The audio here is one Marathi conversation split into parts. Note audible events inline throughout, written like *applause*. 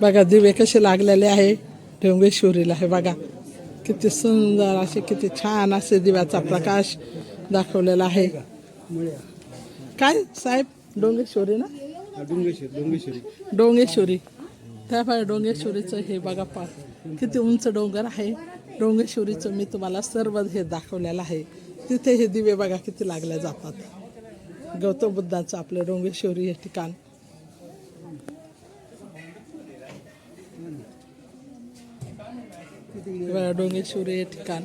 बघा दिवे कसे लागलेले आहे. डोंगेश्वरीला हे बघा. किती सुंदर असे किती छान असे दिव्याचा प्रकाश दाखवलेला आहे. काय साहेब? डोंगेश्वरी ना? डोंगेश्वरी डोंगेश्वरी डोंगेश्वरी त्या डोंगेश्वरीचं हे बघा पा किती उंच डोंगर आहे. डोंगेश्वरीचं मी तुम्हाला सर्व हे दाखवलेलं आहे. तिथे हे दिवे बघा किती लागले जातात. गौतम बुद्धाचं आपलं डोंगेश्वरी हे ठिकाण. डोंगेश्वरी हे ठिकाण.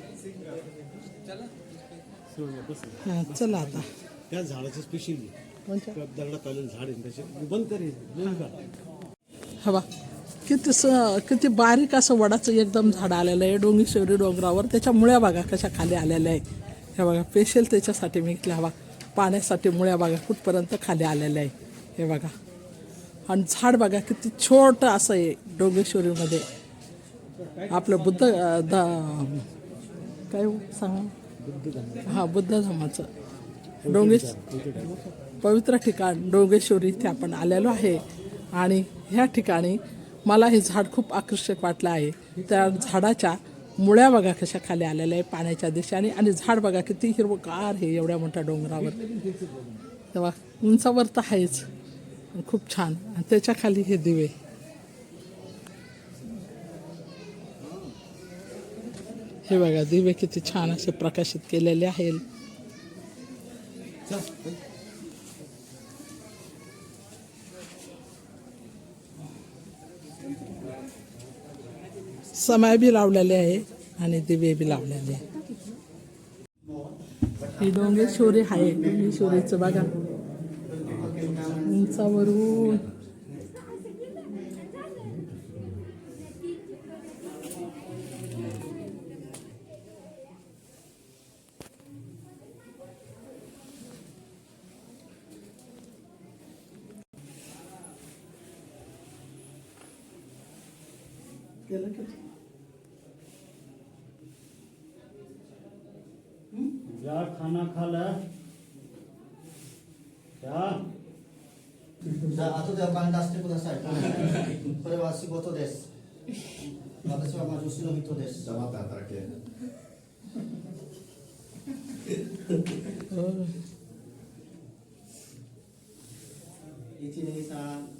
हां चला आता. त्या झाडाचं स्पेशल आलेलं झाड बंद हवा किती स किती बारीक असं वडाचं एकदम झाड आलेलं आहे डोंगेश्वरी डोंगरावर. त्याच्या मुळ्या बघा कशा खाली आलेल्या आहे? हे बघा स्पेशल त्याच्यासाठी मी हवा पाण्यासाठी मुळ्या बघा कुठपर्यंत खाली आलेल्या आहे? हे बघा. आणि झाड बघा किती छोटं असं आहे डोंगेश्वरीमध्ये. आपलं बुद्ध दा द काय हो, सांगा. हां बुद्ध धर्माचं. डोंगेश पवित्र ठिकाण डोंगेश्वरी इथे आपण आलेलो आहे. आणि ह्या ठिकाणी मला हे झाड खूप आकर्षक वाटलं आहे. त्या झाडाच्या मुळ्या बघा कशा खाली आलेल्या आहे पाण्याच्या दिशेने. आणि झाड बघा किती हिरवगार हे एवढ्या मोठ्या डोंगरावर. तेव्हा उंचावर तर आहेच खूप छान. आणि त्याच्याखाली हे दिवे. हे बघा दिवे किती छान असे प्रकाशित केलेले आहेत. समय बी लावलेले आहे आणि दिवे बी लावलेले आहे ही डोंगेश्वरी आहे डोंगेश्वरीचं बघा. उंचावरून गेलं की जा खाना खाला जा じゃあ後でお金出してください。これは仕事です。私はまあ女子の人です。黙って働け。 *laughs* 一二三。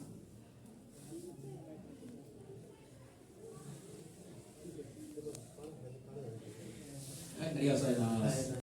はい、ありがとうございます。